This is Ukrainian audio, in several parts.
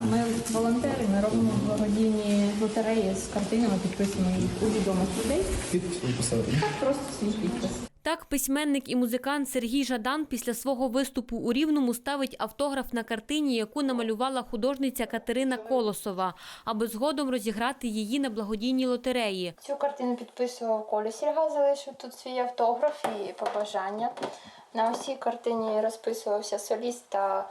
Ми волонтери, ми робимо благодійні лотереї з картинами, підписуємо їх у відомих людей. Підпис? Так просто свій підпис. Так, письменник і музикант Сергій Жадан після свого виступу у Рівному ставить автограф на картині, яку намалювала художниця Катерина Колосова, аби згодом розіграти її на благодійній лотереї. Цю картину підписував Коля Сірга, залишив тут свій автограф і побажання. На усій картині розписувався соліст та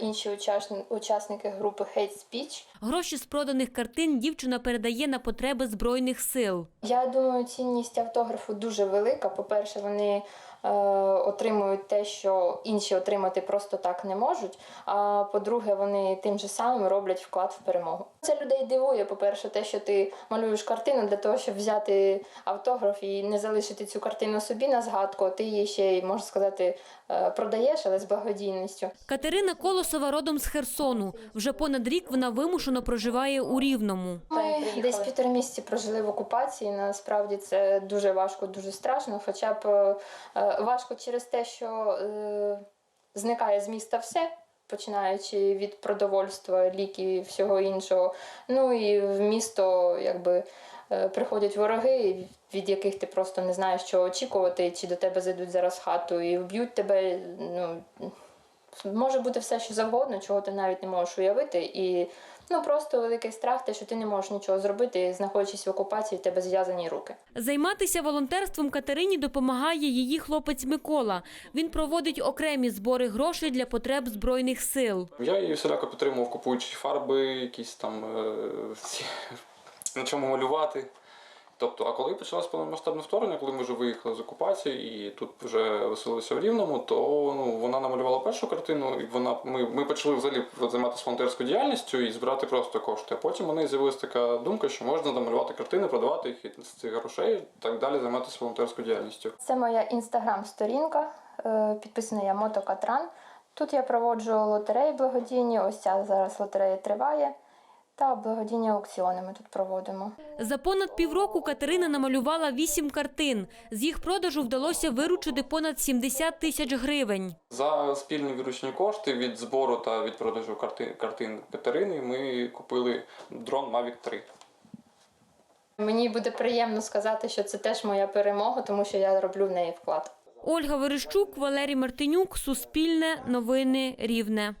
інші учасни- учасники групи Hate Speech. Гроші з проданих картин дівчина передає на потреби збройних сил. Я думаю, цінність автографу дуже велика. По-перше, вони е, отримують те, що інші отримати просто так не можуть. А по-друге, вони тим же самим роблять вклад в перемогу. Це людей дивує. По-перше, те, що ти малюєш картину для того, щоб взяти автограф і не залишити цю картину собі на згадку. Ти її ще й можна сказати е, продаєш, але з благодійністю. Катерина Колосова родом з Херсону. Вже понад рік вона вимушено проживає у Рівному. Ми десь півтора місяці прожили в окупації. Насправді це дуже важко, дуже страшно. Хоча б е, е, важко через те, що е, зникає з міста все. Починаючи від продовольства, ліків всього іншого. Ну і в місто якби е, приходять вороги, від яких ти просто не знаєш, що очікувати, чи до тебе зайдуть зараз в хату і вб'ють тебе. Ну може бути все, що завгодно, чого ти навіть не можеш уявити. І ну просто великий страх, те, що ти не можеш нічого зробити, знаходячись в окупації, в тебе зв'язані руки. Займатися волонтерством Катерині допомагає її хлопець Микола. Він проводить окремі збори грошей для потреб збройних сил. Я її всіляко підтримував, купуючи фарби, якісь там е, на чому малювати. Тобто, а коли почалось повномасштабне вторгнення, коли ми вже виїхали з окупації і тут вже веселилися в Рівному, то ну, вона намалювала першу картину, і вона, ми, ми почали взагалі займатися волонтерською діяльністю і збирати просто кошти. А потім у неї з'явилася така думка, що можна намалювати картини, продавати їх і з цих грошей, так далі займатися волонтерською діяльністю. Це моя інстаграм-сторінка, е, підписана я Мотокатран. Тут я проводжу лотереї благодійні. Ось ця зараз лотерея триває. Та благодійні аукціони ми тут проводимо. За понад півроку Катерина намалювала вісім картин. З їх продажу вдалося виручити понад 70 тисяч гривень. За спільні виручні кошти від збору та від продажу картин, Катерини ми купили дрон Mavic 3. Мені буде приємно сказати, що це теж моя перемога, тому що я роблю в неї вклад. Ольга Верещук, Валерій Мартинюк, Суспільне, Новини Рівне.